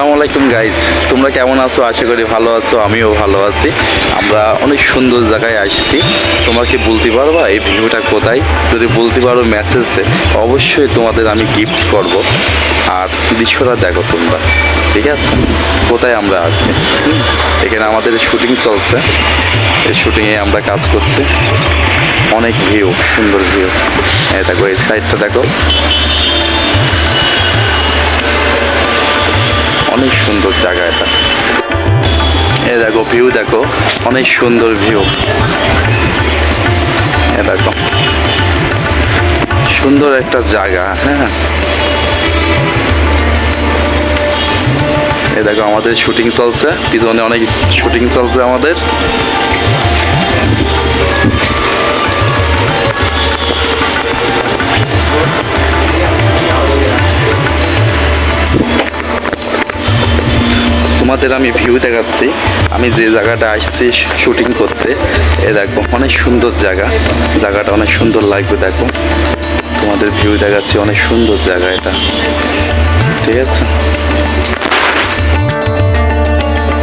আসসালামু আলাইকুম গাইজ তোমরা কেমন আছো? আশা করি ভালো আছো, আমিও ভালো আছি। আমরা অনেক সুন্দর জায়গায় আসছি। তোমরা কি বলতে পারবা এই ভিডিওটা কোথায়? যদি বলতে পারো মেসেজে অবশ্যই তোমাদের আমি গিফট করব। আর দৃশ্যটা দেখো তোমরা, ঠিক আছে? কোথায় আমরা আছি? এখানে আমাদের শুটিং চলছে। এই শুটিংয়ে আমরা কাজ করছি। অনেক ভিউ সুন্দর ভিউ দেখো, এই সাইডটা দেখো। অনেক সুন্দর জায়গা এটা। এ দেখো ভিউ দেখো, অনেক সুন্দর ভিউ এ দেখো। সুন্দর একটা জায়গা হ্যাঁ। এ দেখো, আমাদের শুটিং চলছে। পিছনে অনেক শুটিং চলছে আমাদের। তোমাদের আমি ভিউ দেখাচ্ছি। আমি যে জায়গাটা আসছি শুটিং করতে, এ দেখো, অনেক সুন্দর জায়গা। জায়গাটা অনেক সুন্দর লাগবে, দেখো। তোমাদের ভিউ দেখাচ্ছি, অনেক সুন্দর জায়গা এটা। ঠিক আছে?